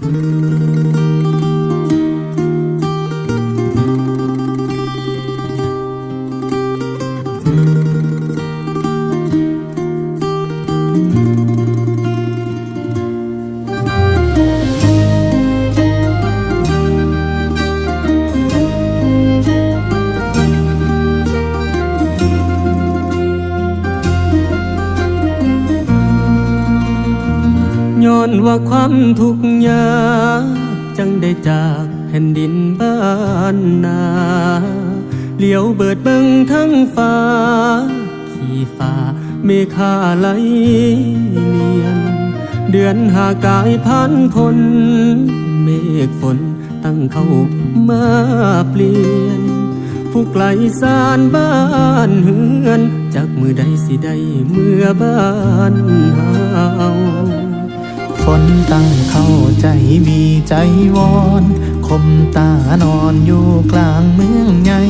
Música ย้อนว่าความทุกข์ยากจังได้จากแผ่นดินบ้านนาเหลียวเบิดเบิงทั้งฟ้า ขี่ฟ้าเมฆาไหลเลียน เดือนหากายพันพนเมฆฝนตั้งเข้ามาเปลี่ยน ผู้ไกลสารบ้านเฮือน จากมือใดสิได้เมื่อบ้านเฮา ฝนตั้งเข้าใจมีใจวอนคมตานอนอยู่กลางเมืองใหญ่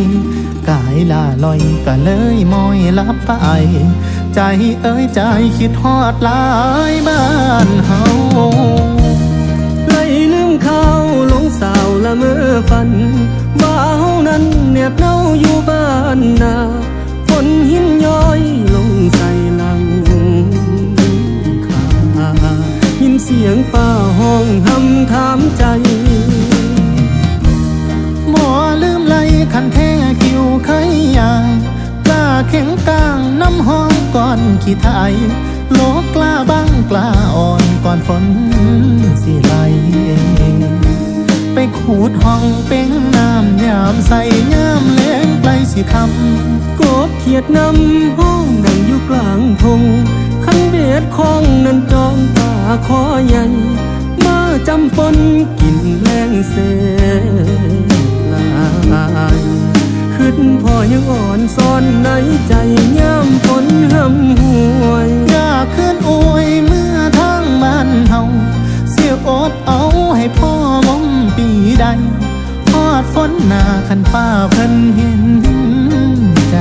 กายลาลอยก็เลยมอยลับไป ใจเอ้ยใจคิดฮอดหลายบ้านเฮาไหลลืมเขาหลงสาวละเมื่อฝันว่าเฮานั้นเนียบเน่าอยู่บ้านนา องหำถามใจหมอลืมไหลคันแท้คิวเคยยางกล้าเข็งกลางน้ำห้องก่อนขี้ไทยโลกล้าบ้างกล้าอ่อนก่อนฝนสิไหลไปขูดห้องเป็นน้ำยามใส่ยามแลงไกลสิคกบเขียดนำห้องดังอยู่กลางทงขันเบ็ดคองนั้น ปนกินแรงเศษลายขึ้นพอยังอ่อนซ่อนในใจย่ำฝนหำหวยยากขึ้นโอยเมื่อทางบ้านเฮาเสียอดเอาให้พ่อมองปีใดพอดฝนหนาคันฟ้าเพิ่นเห็นใจ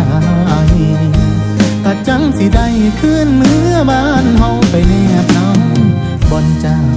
ก็จังสิได้ขึ้นเมื่อบ้านเฮาไปแนบเนาบนจ้า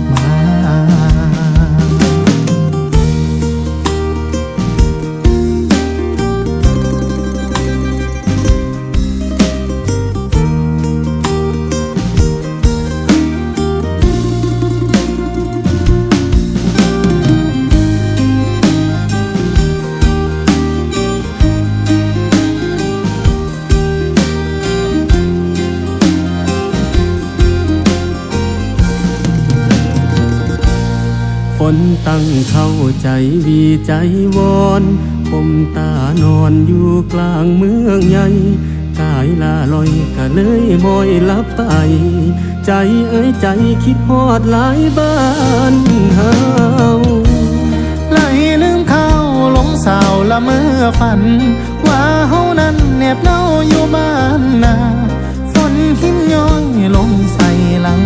ฝนตั้งเข้าใจวีใจวอนคมตานอนอยู่กลางเมืองใหญ่กายลาลอยก็เลยมอยลับไป ใจเอ้ยใจคิดฮอดหลายบ้านเฮาไหลลืมเข้าหลงสาวละเมื่อฝัน ว่าเฮานั้นแนบเน่าอยู่บ้านนาฝนหินย้อยลงใส่หลัง